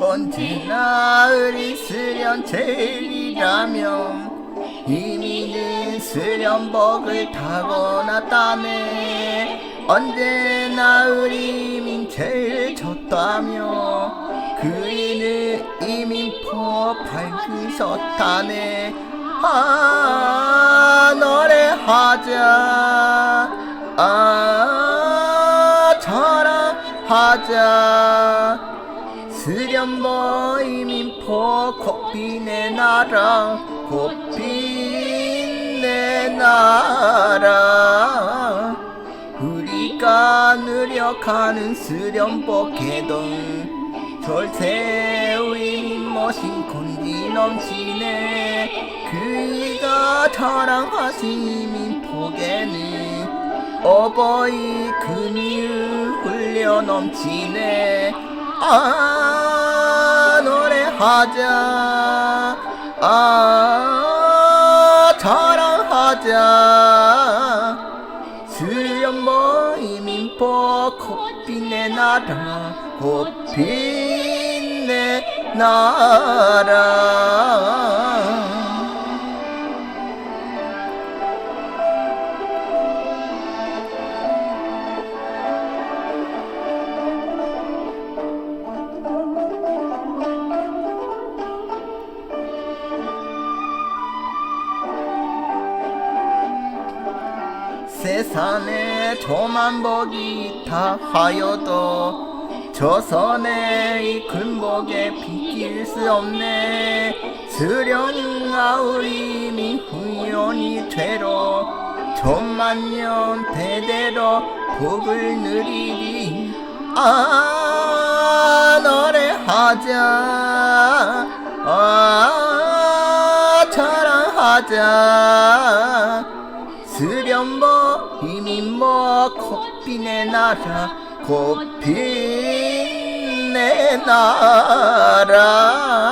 언제나 우리 수련 제일이라면 이미는 수련복을 타고났다네 언제나 우리 민 제일 졌다며 그이는 이민포 밝으셨다네. 아 노래하자. 아 자랑하자 수련보 이민 포 코피네 나라 코피네 나라. 우리가 수련보 개동 절세의 멋진 건지 넘치네. 그이가 자랑하신 민포개는 어버이 금이 흘려 넘치네. 아 노래하자. 아 자랑하자. 수련모 이민포 코피네 나라. 코피네 나라 세상에 조만복이 다 하여도 조선의 이 근복에 비길 수 없네. 수령 아 우리 민후연이 되로 천만년 대대로 복을 누리리. 아 노래하자. 아 자랑하자. 수련모 이민모 코피네 나라 코피네 나라